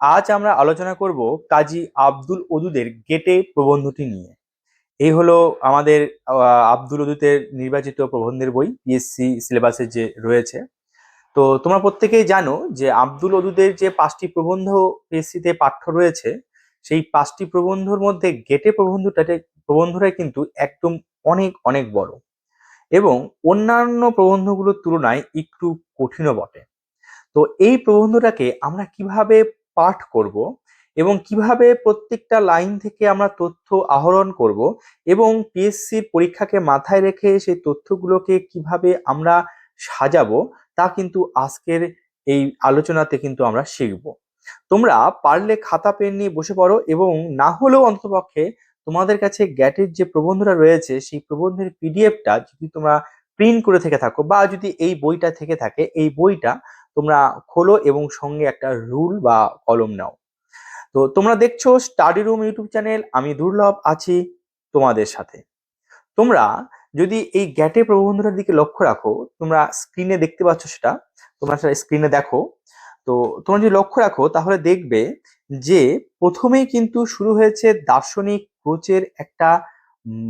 আজ আমরা আলোচনা করব কাজী আব্দুল ওদুদের গেটে প্রবন্ধটি নিয়ে। এই হলো আমাদের আব্দুল ওদুদের নির্বাচিত প্রবন্ধের বই পিএসসি সিলেবাসে যে রয়েছে। তো তোমরা প্রত্যেকেই জানো যে আব্দুল ওদুদের যে পাঁচটি প্রবন্ধ পিএসসিতে পাঠ্য রয়েছে, সেই পাঁচটি প্রবন্ধর মধ্যে গেটে প্রবন্ধটা প্রবন্ধটাই কিন্তু একদম অনেক অনেক বড়। এবং অন্যান্য প্রবন্ধগুলোর তুলনায় একটু কঠিনও বটে। তো এই প্রবন্ধটাকে আমরা কীভাবে পাঠ করব এবং কীভাবে প্রত্যেকটা লাইন থেকে আমরা তথ্য আহরণ করব এবং পিএসসির পরীক্ষাকে মাথায় রেখে সেই তথ্যগুলোকে কীভাবে আমরা সাজাবো তা কিন্তু আজকের এই আলোচনাতে কিন্তু আমরা শিখব। তোমরা পারলে খাতা, পেন নিয়ে বসে পড়ো এবং না হলেও অন্ততপক্ষে তোমাদের কাছে গ্যাটের যে প্রবন্ধটা রয়েছে সেই প্রবন্ধের পিডিএফটা যদি তোমরা প্রিন্ট করে থেকে থাকো বা যদি এই বইটা থেকে থাকে, এই বইটা তোমরা খোলো এবং সঙ্গে একটা রুল বা কলম নাও। তো তোমরা দেখছ স্টাডি রুম ইউটিউব চ্যানেল, আমি দুর্লভ আছি তোমাদের সাথে। তোমরা যদি এই গ্যাটে প্রবন্ধটার দিকে লক্ষ্য রাখো, তোমরা স্ক্রিনে দেখতে পাচ্ছ সেটা, তোমরা সেটা স্ক্রিনে দেখো। তো তোমরা যদি লক্ষ্য রাখো, তাহলে দেখবে যে প্রথমেই কিন্তু শুরু হয়েছে দার্শনিক কোচের একটা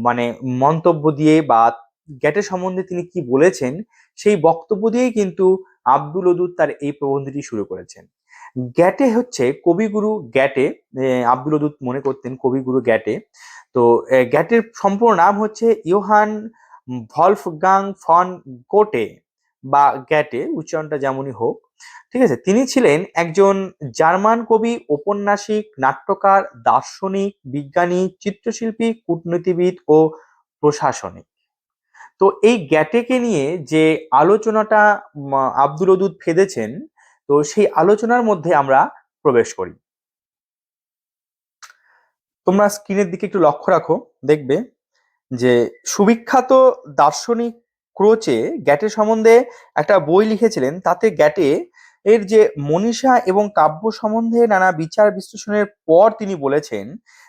মানে মন্তব্য দিয়ে বা গ্যাটের সম্বন্ধে তিনি কি বলেছেন, সেই বক্তব্য দিয়েই কিন্তু আব্দুল ওদুদ তার এই প্রবন্ধটি শুরু করেছেন। গ্যাটে হচ্ছে কবিগুরু গ্যাটে আব্দুল ওদুদ মনে করতেন কবিগুরু গ্যাটে। তো গ্যাটের সম্পূর্ণ নাম হচ্ছে ইয়োহান ভলফগাং ফন গোটে বা গ্যাটে, উচ্চারণটা যেমনই হোক। ঠিক আছে, তিনি ছিলেন একজন জার্মান কবি, ঔপন্যাসিক, নাট্যকার, দার্শনিক, বিজ্ঞানী, চিত্রশিল্পী, কূটনীতিবিদ ও প্রশাসনিক। তো এই গ্যাটেকে নিয়ে যে আলোচনাটা আব্দুল ওদুদ ফেদেছেন, তো সেই আলোচনার মধ্যে আমরা প্রবেশ করি। তোমরা স্ক্রিনের দিকে একটু লক্ষ্য রাখো, দেখবে যে সুবিখ্যাত দার্শনিক ক্রোচে গ্যাটের সম্বন্ধে একটা বই লিখেছিলেন, তাতে গ্যাটে এর যে মনীষা এবং কাব্য সম্বন্ধে নানা বিচার বিশ্লেষণের পর তিনি বলেছেন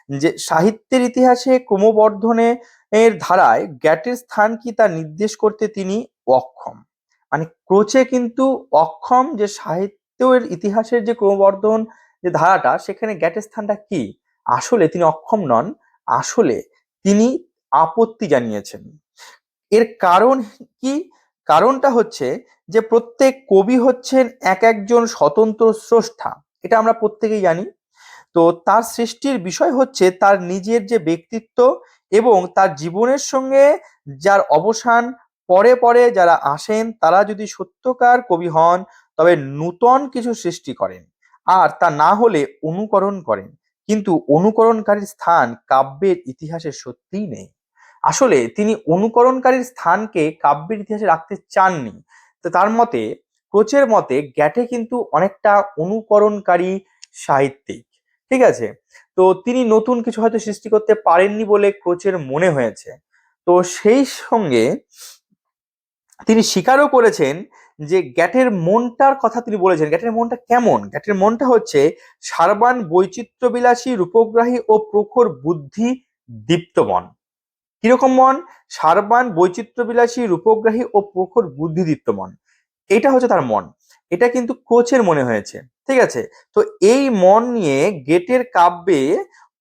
যে সাহিত্যের ইতিহাসে ক্রমবর্ধনে এর ধারায় গ্যাটের স্থান কি তা নির্দেশ করতে তিনি অক্ষম। মানে ক্রোচে কিন্তু অক্ষম যে সাহিত্যের ইতিহাসের যে ক্রমবর্ধন যে ধারাটা, সেখানে গ্যাটের স্থানটা কি? আসলে তিনি অক্ষম নন, আসলে তিনি আপত্তি জানিয়েছেন। এর কারণ কি? কারণটা হচ্ছে যে প্রত্যেক কবি হচ্ছেন এক একজন স্বতন্ত্র স্রষ্টা। এটা আমরা প্রত্যেকেই জানি। তো তার সৃষ্টির বিষয় হচ্ছে তার নিজের যে ব্যক্তিত্ব এবং তার জীবনের সঙ্গে যার অবসান পরে পরে যারা আসেন, তারা যদি সত্যকার কবি হন, তবে নূতন কিছু সৃষ্টি করেন আর তা না হলে অনুকরণ করেন। কিন্তু অনুকরণকারীর স্থান কাব্যের ইতিহাসে সত্যিই নেই। আসলে তিনি অনুকরণকারীর স্থানকে কাব্যের ইতিহাসে রাখতে চাননি। তো তার মতে কোচের মতে, গ্যাটে কিন্তু অনেকটা অনুকরণকারী সাহিত্যিক। ঠিক আছে? তো তিনি নতুন কিছু হয়তো সৃষ্টি করতে পারেননি বলে কোচের মনে হয়েছে। তো সেই সঙ্গে তিনি স্বীকারও করেছেন যে গ্যাটের মনটার কথা তিনি বলেছেন। গ্যাটের মনটা কেমন? গ্যাটের মনটা হচ্ছে সারবান বৈচিত্র্যবিলাসী, রূপগ্রাহী ও প্রখর বুদ্ধি দীপ্ত মন। কীরকম মন? সারবান বৈচিত্র্যবিলাসী, রূপগ্রাহী ও প্রখর বুদ্ধিদীপ্ত মন। এটা হচ্ছে তার মন। এটা কিন্তু কোচের মনে হয়েছে, ঠিক আছে? তো এই মন নিয়ে গেটের কাব্যে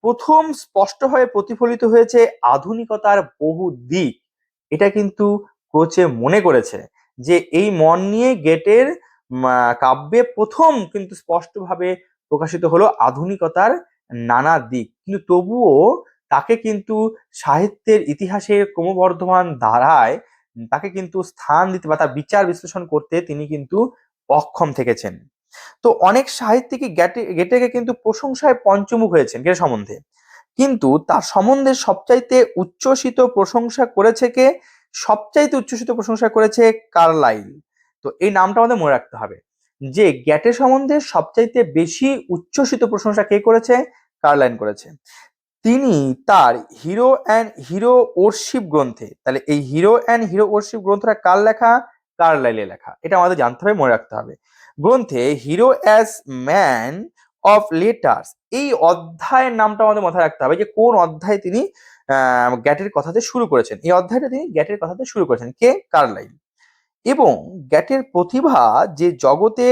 প্রথম স্পষ্টভাবে প্রতিফলিত হয়েছে আধুনিকতার বহু দিক। এটা কিন্তু কোচে মনে করেছে যে এই মন নিয়ে গেটের কাব্যে প্রথম কিন্তু স্পষ্টভাবে প্রকাশিত হলো আধুনিকতার নানা দিক। কিন্তু তবুও তাকে কিন্তু সাহিত্যের ইতিহাসের ক্রমবর্ধমান ধারায় তাকে কিন্তু স্থান দিতে বা তার বিচার বিশ্লেষণ করতে তিনি কিন্তু অক্ষম থেকেছেন। তো অনেক সাহিত্যিকই গ্যাটে গেটেকে কিন্তু প্রশংসায় পঞ্চমুখ হয়েছেন গেটে সম্বন্ধে। কিন্তু তার সম্বন্ধে সবচাইতে উচ্ছ্বসিত প্রশংসা করেছে কে? সবচাইতে উচ্ছ্বসিত প্রশংসা করেছে কার্লাইল। তো এই নামটা আমাদের মনে রাখতে হবে। যে গ্যাটের সম্বন্ধে সবচাইতে বেশি উচ্ছ্বসিত প্রশংসা কে করেছে? কার্লাইন করেছে। তিনি তার হিরো অ্যান্ড হিরো ওরশিপ গ্রন্থে, তাহলে এই হিরো অ্যান্ড হিরো ওরশিপ গ্রন্থটা কার লেখা? কার্লাইলের লেখা? এটা আমাদের জানতে হবে, মনে রাখতে হবে। গ্রন্থে hero as man of letters, এই অধ্যায়ের নামটা আমাদের মাথায় রাখতে হবে যে কোন অধ্যায় তিনি গ্যাটের কথাতে শুরু করেছেন। এই অধ্যায়টা তিনি গ্যাটের কথাতে শুরু করেছেন। কে? কার্লাইল এবং গ্যাটের প্রতিভা যে জগতে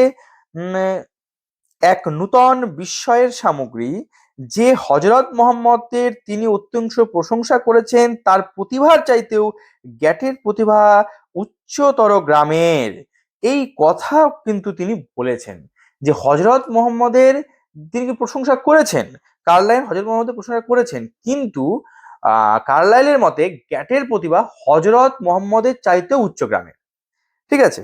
এক নূতন বিস্ময়ের সামগ্রী যে হজরত মোহাম্মদের তিনি অত্যংশ প্রশংসা করেছেন, তার প্রতিভার চাইতেও গ্যাটের প্রতিভা উচ্চতর গ্রামের। এই কথা কিন্তু তিনি বলেছেন যে, হজরত মোহাম্মদের তিনি প্রশংসা করেছেন? কার্লাইল হজরত মোহাম্মদের প্রশংসা করেছেন। কিন্তু কার্লাইলের মতে গ্যাটের প্রতিভা হজরত মোহাম্মদের চাইতেও উচ্চ গ্রামের। ঠিক আছে?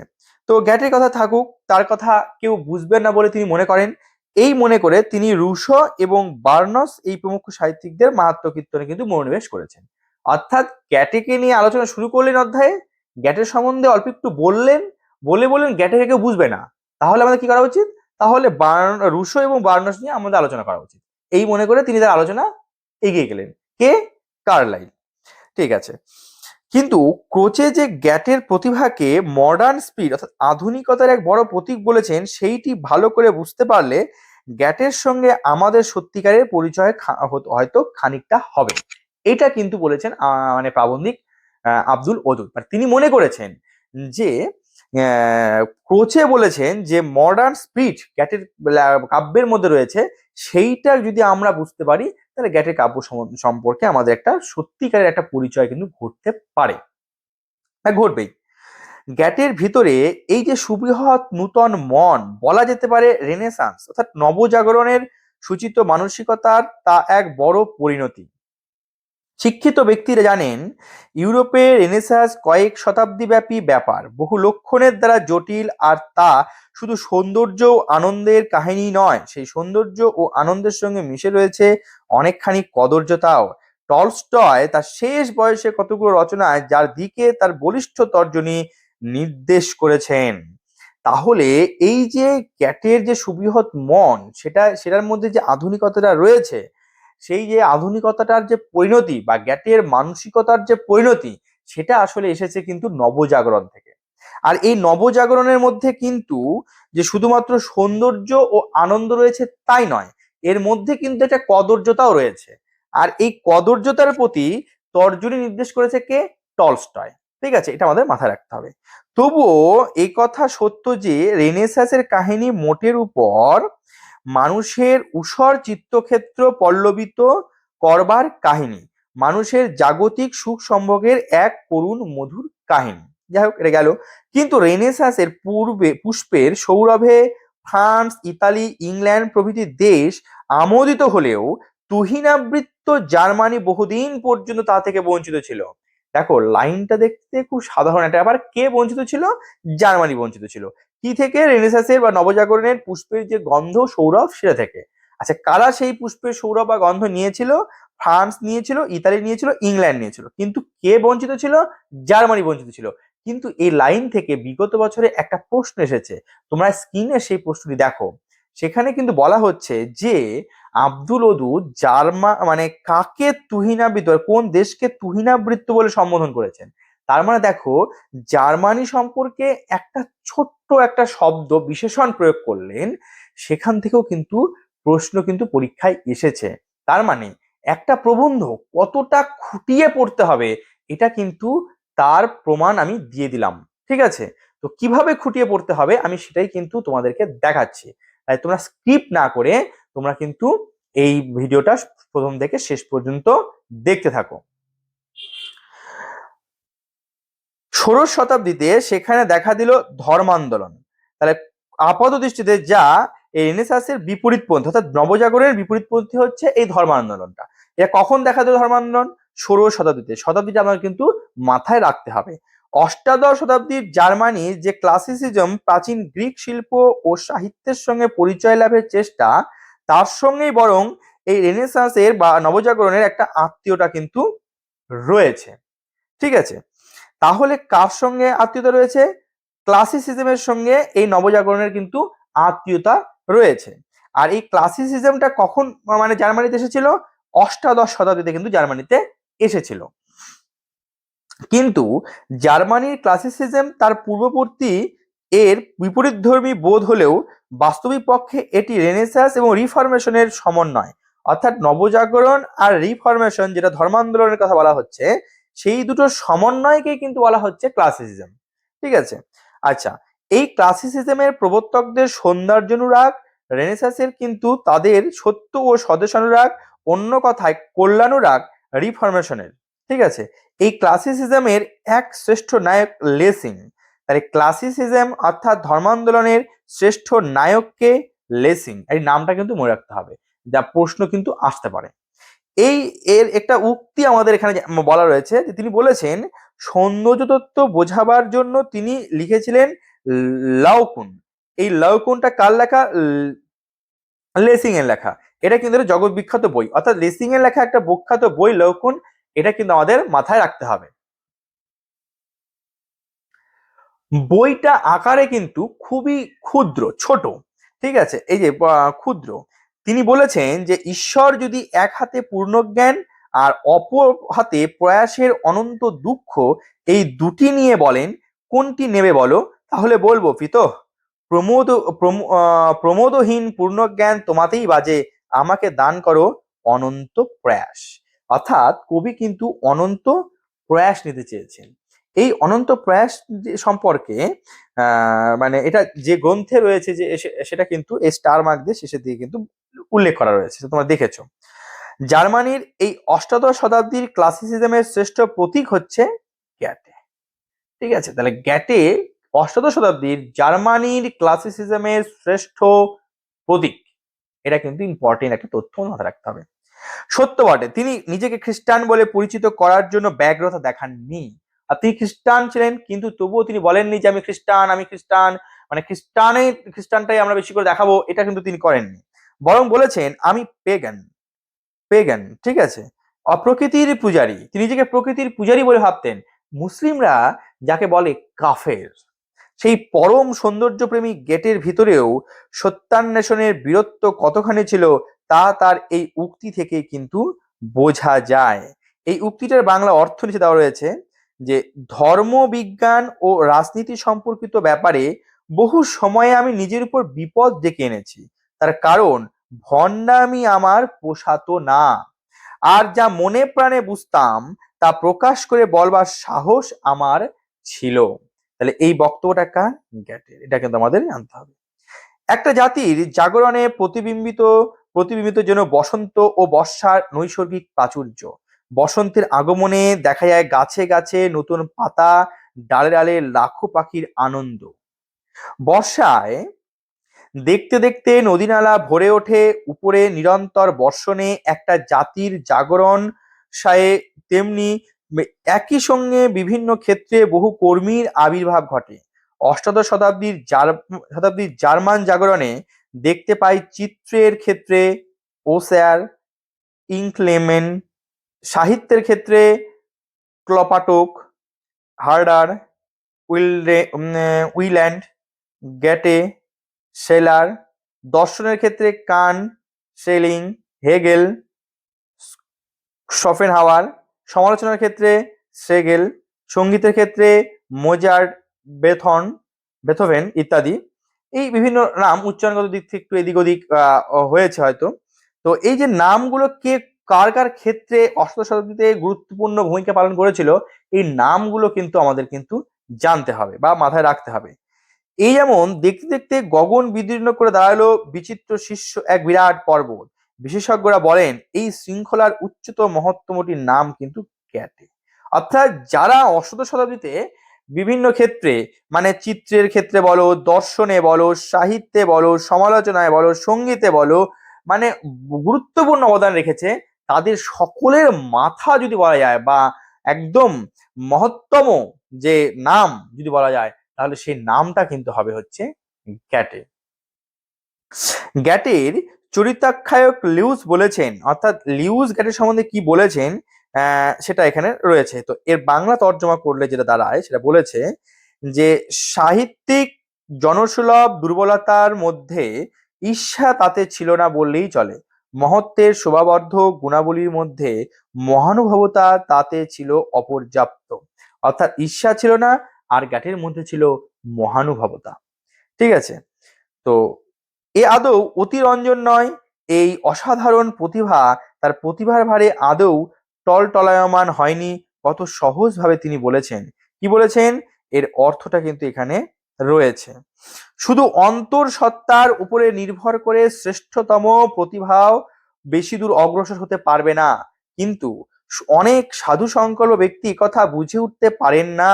তো গ্যাটের কথা থাকুক, তার কথা কেউ বুঝবেন না বলে তিনি মনে করেন। এই মনে করে তিনি রুশো এবং বার্নস এই প্রমুখ সাহিত্যিকদের মাহাত্ম কীর্তনে কিন্তু মনোনিবেশ করেছেন। অর্থাৎ গ্যাটেকে নিয়ে আলোচনা শুরু করলেন অধ্যায়ে, গ্যাটের সম্বন্ধে অল্প একটু বললেন, বলে বললেন গ্যাটেকে কেউ বুঝবে না। তাহলে আমাদের কি করা উচিত? তাহলে রুশো এবং বার্নস নিয়ে আমাদের আলোচনা করা উচিত। এই মনে করে তিনি তার আলোচনা এগিয়ে গেলেন। কে? কার্লাইল। ঠিক আছে। কিন্তু ক্রোচে যে গ্যাটের প্রতিভাকে মডার্ন স্পিড অর্থাৎ আধুনিকতার এক বড় প্রতীক বলেছেন, সেইটি ভালো করে বুঝতে পারলে গ্যাটের সঙ্গে আমাদের সত্যিকারের পরিচয় হয়তো খানিকটা হবে। এটা কিন্তু বলেছেন মানে প্রাবন্ধিক আব্দুল ওদুদ। মানে তিনি মনে করেছেন যে ক্রোচে বলেছেন যে মডার্ন স্পিড গ্যাটের কাব্যের মধ্যে রয়েছে, সেইটা যদি আমরা বুঝতে পারি, তাহলে গ্যাটের কাব্য সম- সম্পর্কে আমাদের একটা সত্যিকারের একটা পরিচয় কিন্তু ঘটতে পারে। ঘটবেই। গ্যাটের ভিতরে এই যে সুবৃহৎ নূতন মন বলা যেতে পারে রেনেসান্স, অর্থাৎ নবজাগরণের সূচিত মানসিকতার তা এক বড় পরিণতি। শিক্ষিত ব্যক্তিরা জানেন, ইউরোপে রেনেসাস কয়েক শতাব্দী ব্যাপী ব্যাপার। বহু লক্ষণের দ্বারা জটিল আর তা শুধু সৌন্দর্য ও আনন্দের কাহিনী নয়, সেই সৌন্দর্য ও আনন্দের সঙ্গে মিশে রয়েছে অনেকখানি কদর্যতাও। টলস্টয় তার শেষ বয়সে কতগুলো রচনায়, যার দিকে তার বলিষ্ঠ তর্জনী নির্দেশ করেছেন। তাহলে এই যে ক্যাটের যে সুবৃহৎ মন, সেটা, সেটার মধ্যে যে আধুনিকতাটা রয়েছে, সেই যে আধুনিকতাটার যে পরিণতি বা গ্যাটের মানসিকতার যে পরিণতি, সেটা আসলে এসেছে কিন্তু নবজাগরণ থেকে। আর এই নবজাগরণের মধ্যে কিন্তু যে শুধুমাত্র সৌন্দর্য ও আনন্দ রয়েছে তাই নয়, এর মধ্যে কিন্তু একটা কদর্যতাও রয়েছে। আর এই কদর্যতার প্রতি তর্জনী নির্দেশ করেছে কে? টলস্টয়। ঠিক আছে? এটা আমাদের মাথায় রাখতে হবে। তবুও এই কথা সত্য যে রেনেসাসের কাহিনী মোটের উপর মানুষের উষর চিত্তক্ষেত্র পল্লবিত করবার কাহিনী, মানুষের জাগতিক সুখ সম্ভোগের এক করুণ মধুর কাহিনী। যাই হোক, এটা গেল। কিন্তু রেনেসাসের পূর্বে, পুষ্পের সৌরভে ফ্রান্স, ইতালি, ইংল্যান্ড প্রভৃতি দেশ আমোদিত হলেও তুহিনাবৃত্ত জার্মানি বহুদিন পর্যন্ত তা থেকে বঞ্চিত ছিল। দেখো লাইনটা দেখতে খুব সাধারণ একটা আবার কে বঞ্চিত ছিল? জার্মানি বঞ্চিত ছিল। কি থেকে? রেনেসাসের বা নবজাগরণের পুষ্পের যে গন্ধ সৌরভ, সেটা থেকে। আচ্ছা কারা সেই পুষ্পের সৌরভ বা গন্ধ নিয়েছিল? ফ্রান্স নিয়েছিল, ইতালি নিয়েছিল, ইংল্যান্ড নিয়েছিল। কিন্তু কে বঞ্চিত ছিল? জার্মানি বঞ্চিত ছিল। কিন্তু এই লাইন থেকে বিগত বছরে একটা প্রশ্ন এসেছে। তোমরা স্ক্রিনে সেই প্রশ্নটি দেখো। সেখানে কিন্তু বলা হচ্ছে যে আব্দুল ওদু জার্মা মানে কাকে তুহিনাবৃত্ত কোন দেশকে তুহিনাবৃত্ত বলে সম্বোধন করেছেন? তার মানে দেখো, জার্মানি সম্পর্কে একটা ছোট্ট একটা শব্দ বিশেষণ প্রয়োগ করলেন, সেখান থেকেও কিন্তু প্রশ্ন কিন্তু পরীক্ষায় এসেছে। তার মানে একটা প্রবন্ধ কতটা খুঁটিয়ে পড়তে হবে, এটা কিন্তু তার প্রমাণ আমি দিয়ে দিলাম। ঠিক আছে? তো কীভাবে খুঁটিয়ে পড়তে হবে আমি সেটাই কিন্তু তোমাদেরকে দেখাচ্ছি। তাই তোমরা স্কিপ না করে তোমরা কিন্তু এই ভিডিওটা প্রথম থেকে শেষ পর্যন্ত দেখতে থাকো। ষোড়শ শতাব্দীতে সেখানে দেখা দিল ধর্মান্দোলন তাহলে আপাত দৃষ্টিতে যা, এই রেনেসাসের বিপরীতপন্থী অর্থাৎ নবজাগরণের বিপরীতপন্থী হচ্ছে এই ধর্ম আন্দোলনটা। এটা কখন দেখা দিল ধর্ম আন্দোলন? ষোড়শ শতাব্দীতে। শতাব্দীটা আমাদের কিন্তু মাথায় রাখতে হবে। অষ্টাদশ শতাব্দীর জার্মানি যে ক্লাসিসিজম প্রাচীন গ্রিক শিল্প ও সাহিত্যের সঙ্গে পরিচয় লাভের চেষ্টা, তার সঙ্গেই বরং এই রেনেসাসের বা নবজাগরণের একটা আত্মীয়তা কিন্তু রয়েছে। ঠিক আছে, তাহলে কার সঙ্গে আত্মীয়তা রয়েছে? ক্লাসিসিজমের সঙ্গে এই নবজাগরণের কিন্তু আত্মীয়তা রয়েছে। আর এই ক্লাসিসিজমটা কখন মানে জার্মানিতে এসেছিল? অষ্টাদশ শতাব্দীতে কিন্তু জার্মানিতে এসেছিল। কিন্তু জার্মানির ক্লাসিসিজম তার পূর্ববর্তী এর বিপরীতধর্মী বোধ হলেও বাস্তবিক পক্ষে এটি রেনেসাস এবং রিফরমেশনের সমন্বয়। অর্থাৎ নবজাগরণ আর রিফরমেশন যেটা ধর্মান্দোলনের কথা বলা হচ্ছে, সেই দুটোর সমন্বয়কে কিন্তু বলা হচ্ছে ক্লাসিসিজম। ঠিক আছে? আচ্ছা এই ক্লাসিসিজমের প্রবর্তকদের সৌন্দর্যানুরাগ, রেনেসাসের কিন্তু তাদের সত্য ও স্বদেশানুরাগ, অন্য কথায় কল্যাণুরাগ, রিফরমেশনের। ঠিক আছে? এই ক্লাসিসিজমের এক শ্রেষ্ঠ নায়ক লেসিং। তাহলে ক্লাসিসিজম অর্থাৎ ধর্মান্দোলনের শ্রেষ্ঠ নায়ককে লেসিং। এই নামটা কিন্তু মনে রাখতে হবে, যা প্রশ্ন কিন্তু আসতে পারে। এই এর একটা উক্তি আমাদের এখানে বলা রয়েছে যে তিনি বলেছেন সৌন্দর্য তত্ত্ব বোঝাবার জন্য তিনি লিখেছিলেন লাউকুন এই লাউকুনটা কার লেখা? লেসিং এর লেখা। এটা কিন্তু জগৎ বিখ্যাত বই। অর্থাৎ লেসিং এর লেখা একটা বিখ্যাত বই লৌকুন এটা কিন্তু আমাদের মাথায় রাখতে হবে। বইটা আকারে কিন্তু খুবই ক্ষুদ্র, ছোট, ঠিক আছে? এই যে ক্ষুদ্র। তিনি বলেছেন যে, ঈশ্বর যদি এক হাতে পূর্ণজ্ঞান আর অপর হাতে প্রয়াসের অনন্ত দুঃখ এই দুটি নিয়ে বলেন, কোনটি নেবে বলো? তাহলে বলব পিত প্রমোদ প্রমোদহীন পূর্ণজ্ঞান তোমাতেই বাজে। আমাকে দান করো অনন্ত প্রয়াস। অর্থাৎ কবি কিন্তু অনন্ত প্রয়াস নিতে চেয়েছেন। এই অনন্ত প্রয়াস সম্পর্কে মানে এটা যে গ্রন্থে রয়েছে যে সেটা কিন্তু এই স্টার মার্ক দিয়ে শেষের দিকে কিন্তু উল্লেখ করা রয়েছে তোমরা দেখেছ। জার্মানির এই অষ্টাদশ শতাব্দীর ক্লাসিসিজমের শ্রেষ্ঠ প্রতীক হচ্ছে গ্যাটে। ঠিক আছে, তাহলে গ্যাটে অষ্টাদশ শতাব্দীর জার্মানির ক্লাসিসিজমের শ্রেষ্ঠ প্রতীক। এটা কিন্তু ইম্পর্টেন্ট একটা তথ্য মাথায় রাখতে হবে। সত্য বটে তিনি নিজেকে খ্রিস্টান বলে পরিচিত করার জন্য ব্যগ্রতা দেখাননি। আর তিনি খ্রিস্টান ছিলেন, কিন্তু তবুও তিনি বলেননি যে, আমি খ্রিস্টান আমি খ্রিস্টান। মানে খ্রিস্টানে, খ্রিস্টানটাই আমরা বেশি করে দেখাবো, এটা কিন্তু তিনি করেননি। বরং বলেছেন, আমি পেগান পেগান ঠিক আছে? অপ্রকৃতির পূজারী। তিনি নিজেকে প্রকৃতির পূজারী বলে ভাবতেন। মুসলিমরা যাকে বলে কাফের। সেই পরম সৌন্দর্যপ্রেমী গেটের ভিতরেও সত্যান্বেষণের বীরত্ব কতখানি ছিল তা তার এই উক্তি থেকে কিন্তু বোঝা যায়। এই উক্তিটার বাংলা অর্থ নিচে দেওয়া রয়েছে যে, ধর্ম, বিজ্ঞান ও রাজনীতি সম্পর্কিত ব্যাপারে বহু সময়ে আমি নিজের উপর বিপদ ডেকে এনেছি। তার কারণ, ভণ্ডামি আমার পোষাতো না। আর যা মনে প্রাণে বুঝতাম, তা প্রকাশ করে বলবার সাহস আমার ছিল। তাহলে এই বক্তব্যটা কার? গ্যাটের। এটা কিন্তু আমাদের জানতে হবে। একটা জাতির জাগরণে প্রতিবিম্বিত প্রতিবিম্বিত যেন বসন্ত ও বর্ষার নৈসর্গিক প্রাচুর্য। বসন্তের আগমনে দেখা যায় গাছে গাছে নতুন পাতা, ডালে ডালে লাখো পাখির আনন্দ। বর্ষায় দেখতে দেখতে নদীনালা ভরে ওঠে, উপরে নিরন্তর বর্ষণে একটা জাতির জাগরণ সায়ে তেমনি একই সঙ্গে বিভিন্ন ক্ষেত্রে বহু কর্মীর আবির্ভাব ঘটে। অষ্টাদশ শতাব্দীর শতাব্দীর জার্মান জাগরণে দেখতে পাই চিত্রের ক্ষেত্রে ওস্যার, ইংক্লেমেন, সাহিত্যের ক্ষেত্রে ক্লপাটক, হার্ডার, উইলডে উইল্যান্ড গ্যাটে সেলার দর্শনের ক্ষেত্রে কান, শেলিং, হেগেল, শফেনহাওয়ার সমালোচনার ক্ষেত্রে সেগেল, সঙ্গীতের ক্ষেত্রে মোজার্ট, বেথন, বেথোভেন ইত্যাদি। এই বিভিন্ন নাম উচ্চারণগত দিক থেকে একটু এদিক ওদিক হয়েছে হয়তো। তো এই যে নামগুলো কে কার কার ক্ষেত্রে অষ্ট শতাব্দীতে গুরুত্বপূর্ণ ভূমিকা পালন করেছিল, এই নামগুলো কিন্তু আমাদের কিন্তু জানতে হবে বা মাথায় রাখতে হবে। এই যেমন দেখতে দেখতে গগন বিদীর্ণ করে দাঁড়াল বিচিত্র শীর্ষ এক বিরাট পর্বত। বিশেষজ্ঞরা বলেন, এই শৃঙ্খলার উচ্চতম মহত্তমটির নাম কিন্তু ক্যাটে। অর্থাৎ যারা অষ্টাদশ শতাব্দীতে বিভিন্ন ক্ষেত্রে মানে চিত্রের ক্ষেত্রে বলো, দর্শনে বলো, সাহিত্যে বলো, সমালোচনায় বলো, সঙ্গীতে বলো মানে গুরুত্বপূর্ণ অবদান রেখেছে, তাদের সকলের মাথা যদি বলা যায় বা একদম মহত্তম যে নাম যদি বলা যায়, তাহলে সেই নামটা কিন্তু হবে হচ্ছে গ্যাটে গ্যাটের চরিতাখ্যায়ক লিউজ বলেছেন, অর্থাৎ লিউজ গ্যাটের সম্বন্ধে কি বলেছেন সেটা এখানে রয়েছে। তো এর বাংলা তর্জমা করলে যেটা দাঁড়ায়, সেটা বলেছে যে, সাহিত্যিক জনসুলভ দুর্বলতার মধ্যে ঈর্ষা তাতে ছিল না বললেই চলে। মহত্বের শোভাবর্ধক গুণাবলীর মধ্যে মহানুভবতা তাতে ছিল অপর্যাপ্ত। অর্থাৎ ঈর্ষা ছিল না, আর গ্যাটের মধ্যে ছিল মহানুভবতা। ঠিক আছে? তো এ আদৌ অতিরঞ্জন নয়, এই অসাধারণ প্রতিভা তার প্রতিভার ভারে আদৌ টলটলায়মান হয়নি, কত সহজভাবে তিনি বলেছেন। কি বলেছেন? এর অর্থটা কিন্তু এখানে রয়েছে। শুধু অন্তর সত্তার উপরে নির্ভর করে শ্রেষ্ঠতম প্রতিভাও বেশি দূর অগ্রসর হতে পারবে না। কিন্তু অনেক সাধু সংকল্প ব্যক্তি কথা বুঝে উঠতে পারেন না।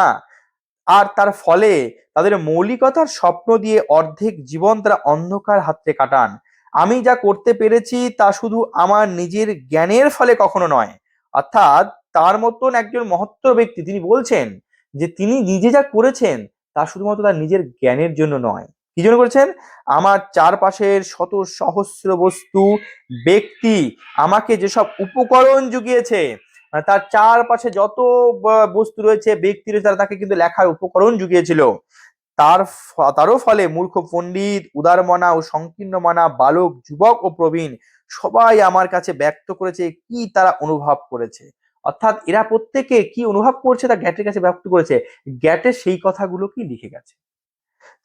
আর তার ফলে তাদের মৌলিকতার স্বপ্ন দিয়ে অর্ধেক জীবন তারা অন্ধকার হাতে কাটান। আমি যা করতে পেরেছি তা শুধু আমার নিজের জ্ঞানের ফলে কখনো নয়। অর্থাৎ তার মতন একজন মহত্তর ব্যক্তি তিনি বলছেন যে তিনি নিজে যা করেছেন তা শুধুমাত্র তার নিজের জ্ঞানের জন্য নয়। কি জন্য করেছেন? আমার চারপাশের শত সহস্র বস্তু, ব্যক্তি আমাকে যেসব উপকরণ জুগিয়েছে তার চারপাশে যত বস্তু রয়েছে, ব্যক্তি রয়েছে, তারা তাকে কিন্তু লেখার উপকরণ জুগিয়েছিল তার তারও ফলে মূর্খ পণ্ডিত, উদারমনা ও সংকীর্ণ মানা বালক, যুবক ও প্রবীণ সবাই আমার কাছে ব্যক্ত করেছে কি তারা অনুভব করেছে। অর্থাৎ এরা প্রত্যেকে কি অনুভব করছে তা গ্যাটের কাছে ব্যক্ত করেছে। গ্যাটে সেই কথাগুলো কি লিখে গেছে।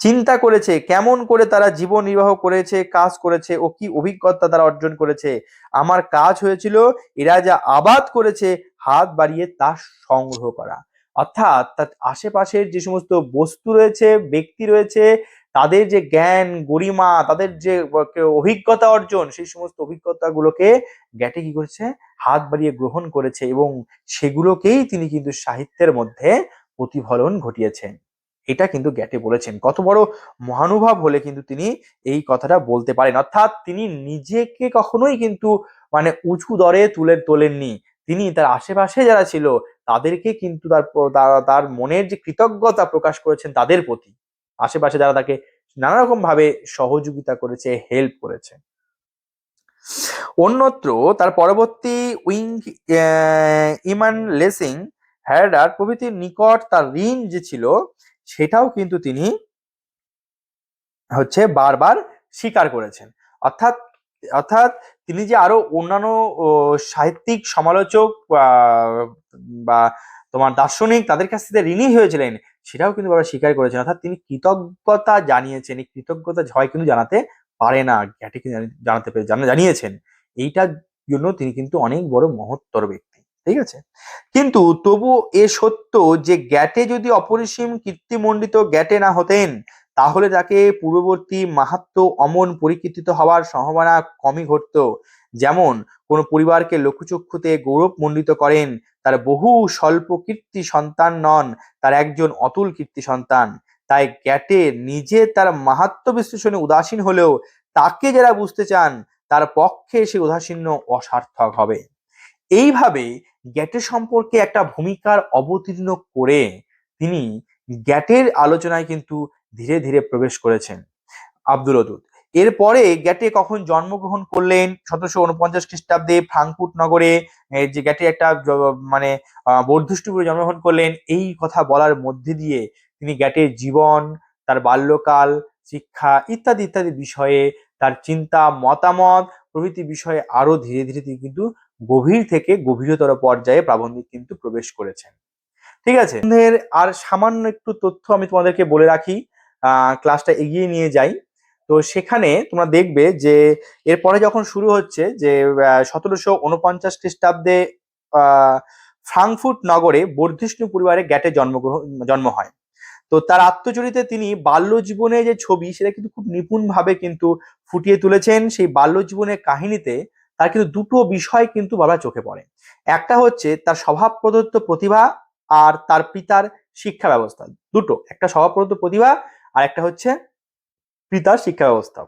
চিন্তা করেছে, কেমন করে তারা জীবন নির্বাহ করেছে, কাজ করেছে ও কি অভিজ্ঞতা তারা অর্জন করেছে। আমার কাজ হয়েছিল, এরা যা আবাদ করেছে, হাত বাড়িয়ে তা সংগ্রহ করা। অর্থাৎ তার আশেপাশের যে সমস্ত বস্তু রয়েছে, ব্যক্তি রয়েছে, তাদের যে জ্ঞান, গরিমা, তাদের যে অভিজ্ঞতা অর্জন, সেই সমস্ত অভিজ্ঞতাগুলোকে গ্যাটে কি করেছে? হাত বাড়িয়ে গ্রহণ করেছে এবং সেগুলোকেই তিনি কিন্তু সাহিত্যের মধ্যে প্রতিফলন ঘটিয়েছেন। এটা কিন্তু গ্যাটে বলেছেন। কত বড় মহানুভব হলে কিন্তু তিনি এই কথাটা বলতে পারেন। অর্থাৎ তিনি নিজেকে কখনোই কিন্তু মানে উঁচু দরে তুলে তোলেননি। তিনি তার আশেপাশে যারা ছিল, তাদেরকে কিন্তু তার তার মনের যে কৃতজ্ঞতা প্রকাশ করেছেন তাদের প্রতি। আশেপাশে যারা তাকে নানা রকম ভাবে সহযোগিতা করেছে হেল্প করেছে। অন্যত্র তার পরবর্তী উইং ইমান লেসিং হ্যারার প্রভৃতির নিকট তার ঋণ যে ছিল সেটাও কিন্তু তিনি হচ্ছে বারবার স্বীকার করেছেন। অর্থাৎ অর্থাৎ তিনি যে আরও অন্যান্য সাহিত্যিক, সমালোচক বা তোমার দার্শনিক তাদের কাছ থেকে ঋণী হয়েছিলেন, সেটাও কিন্তু বাবা স্বীকার করেছেন। অর্থাৎ তিনি কৃতজ্ঞতা জানিয়েছেন, এই কৃতজ্ঞতা ঝয় কিন্তু জানাতে পারে না জ্ঞাটি জানাতে জানিয়েছেন। এইটার জন্য তিনি কিন্তু অনেক বড় মহত্তর ব্যক্তি। ঠিক আছে? কিন্তু তবু এ সত্য যে গ্যাটে যদি অপরিসীম কীর্তিমণ্ডিত গ্যাটে না হতেন, তাহলে তাকে পূর্ববর্তী মাহাত্ম অমন পরিকীর্তিত হওয়ার সম্ভাবনা কমই ঘটত। যেমন, কোন পরিবারকে লক্ষ্যচক্ষুতে গৌরব মণ্ডিত করেন তার বহু স্বল্প কীর্তি সন্তান নন তার একজন অতুল কীর্তি সন্তান। তাই গ্যাটে নিজে তার মাহাত্ম বিশ্লেষণে উদাসীন হলেও তাকে যারা বুঝতে চান, তার পক্ষে সে উদাসীন্য অসার্থক হবে। এইভাবে গ্যাটের সম্পর্কে একটা ভূমিকার অবতীর্ণ করে তিনি গ্যাটের আলোচনায় কিন্তু ধীরে ধীরে প্রবেশ করেছেন। আব্দুল অদুদ এরপরে গ্যাটে কখন জন্মগ্রহণ করলেন সতেরোশো উনপঞ্চাশ খ্রিস্টাব্দে ফ্রাঙ্কফুট নগরে যে গ্যাটে একটা মানে বর্ধুষ্টিপুরে জন্মগ্রহণ করলেন, এই কথা বলার মধ্যে দিয়ে তিনি গ্যাটের জীবন, তার বাল্যকাল, শিক্ষা ইত্যাদি ইত্যাদি বিষয়ে তার চিন্তা, মতামত প্রভৃতি বিষয়ে আরও ধীরে ধীরে তিনি কিন্তু গভীর থেকে গভীরতর পর্যায়ে প্রাবন্ধিক কিন্তু প্রবেশ করেছেন। ঠিক আছে? আর সামান্য একটু তথ্য আমি তোমাদেরকে বলে রাখি ক্লাসটা এগিয়ে নিয়ে যাই। তো সেখানে তোমরা দেখবে যে, এরপরে যখন শুরু হচ্ছে যে সতেরোশো উনপঞ্চাশ খ্রিস্টাব্দে ফ্রাঙ্কফুট নগরে বর্ধিষ্ণু পরিবারে গ্যাটে জন্মগ্রহণ জন্ম হয়। তো তার আত্মচরিতে তিনি বাল্য জীবনে যে ছবি, সেটা কিন্তু খুব নিপুণভাবে কিন্তু ফুটিয়ে তুলেছেন। সেই বাল্য জীবনের কাহিনীতে তার কিন্তু দুটো বিষয় কিন্তু বাবা চোখে পড়ে। একটা হচ্ছে তার স্বভাব প্রদত্ত প্রতিভা আর তার পিতার শিক্ষা ব্যবস্থা। দুটো, একটা স্বভাব প্রদত্ত প্রতিভা আর একটা হচ্ছে পিতার শিক্ষা ব্যবস্থা।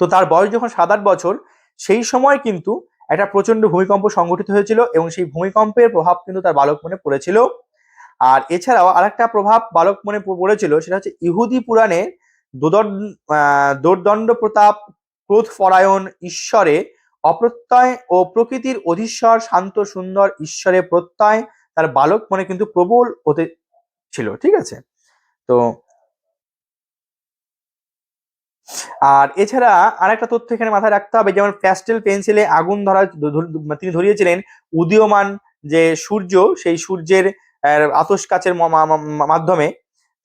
তো তার বয়স যখন সাত আট বছর, সেই সময় কিন্তু একটা প্রচণ্ড ভূমিকম্প সংঘটিত হয়েছিল এবং সেই ভূমিকম্পের প্রভাব কিন্তু তার বালক মনে পড়েছিল। আর এছাড়াও আরেকটা প্রভাব বালক মনে পড়েছিল সেটা হচ্ছে ইহুদি পুরাণে দোর্দণ্ড প্রতাপ ক্রোধ পরায়ণ ঈশ্বরে অপ্রত্যয় ও প্রকৃতির অধীশ্বর, শান্ত, সুন্দর ঈশ্বরে প্রত্যয় তার বালক মনে কিন্তু প্রবল হতে ছিল, ঠিক আছে? তো আর এছাড়া আরেকটা তথ্য এখানে মাথায় রাখতে হবে, যেমন প্যাস্টেল পেন্সিলে আগুন ধরা তিনি ধরিয়েছিলেন উদীয়মান যে সূর্য, সেই সূর্যের আতস কাচের মাধ্যমে।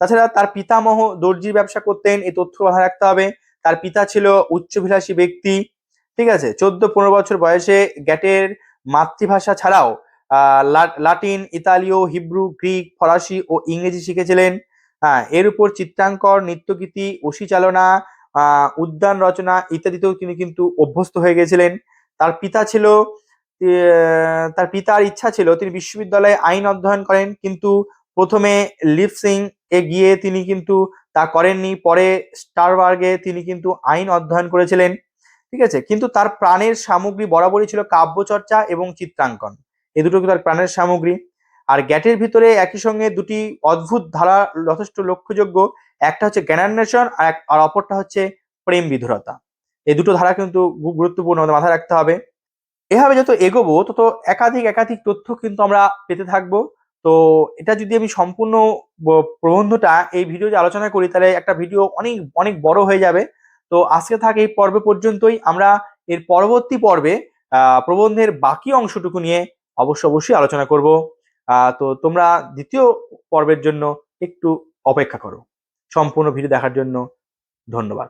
তাছাড়া তার পিতামহ দর্জির ব্যবসা করতেন, এই তথ্য মাথায় রাখতে হবে। তার পিতা ছিল উচ্চভিলাষী ব্যক্তি ঠিক আছে, চোদ্দ পনেরো বছর বয়সে গ্যাটের মাতৃভাষা ছাড়াও লাটিন, ইতালীয়, হিব্রু, গ্রিক, ফরাসি ও ইংরেজি শিখেছিলেন। হ্যাঁ এর উপর চিত্রাঙ্কর নৃত্যগীতি অসি চালনা উদ্যান রচনা ইত্যাদিতেও তিনি কিন্তু অভ্যস্ত হয়ে গেছিলেন। তার পিতা ছিল তার পিতার ইচ্ছা ছিল তিনি বিশ্ববিদ্যালয়ে আইন অধ্যয়ন করেন, কিন্তু প্রথমে লিপসিং এ গিয়ে তিনি কিন্তু তা করেননি, পরে স্টারবার্গে তিনি কিন্তু আইন অধ্যয়ন করেছিলেন। ঠিক আছে? কিন্তু তার প্রাণের সামগ্রী বরাবরই ছিল কাব্যচর্চা এবং চিত্রাঙ্কন। এই দুটো তার প্রাণের সামগ্রী। আর গ্যাটের ভিতরে একই সঙ্গে দুটি অদ্ভুত ধারা যথেষ্ট লক্ষ্যযোগ্য। একটা হচ্ছে জ্ঞানান্বেষণ আর এক- আর অপরটা হচ্ছে প্রেম বিধুরতা এই দুটো ধারা কিন্তু গুরুত্বপূর্ণ আমাদের মাথায় রাখতে হবে। এভাবে যত এগোবো, তত একাধিক একাধিক তথ্য কিন্তু আমরা পেতে থাকব। তো এটা যদি আমি সম্পূর্ণ প্রবন্ধটা এই ভিডিওতে আলোচনা করি, তাহলে একটা ভিডিও অনেক অনেক বড় হয়ে যাবে। তো আজকে থাকে এই পর্বে পর্যন্তই। আমরা এর পরবর্তী পর্বে প্রবন্ধের বাকি অংশটুকু নিয়ে অবশ্য অবশ্যই আলোচনা করব। তো তোমরা দ্বিতীয় পর্বের জন্য একটু অপেক্ষা করো। সম্পূর্ণ ভিডিও দেখার জন্য ধন্যবাদ।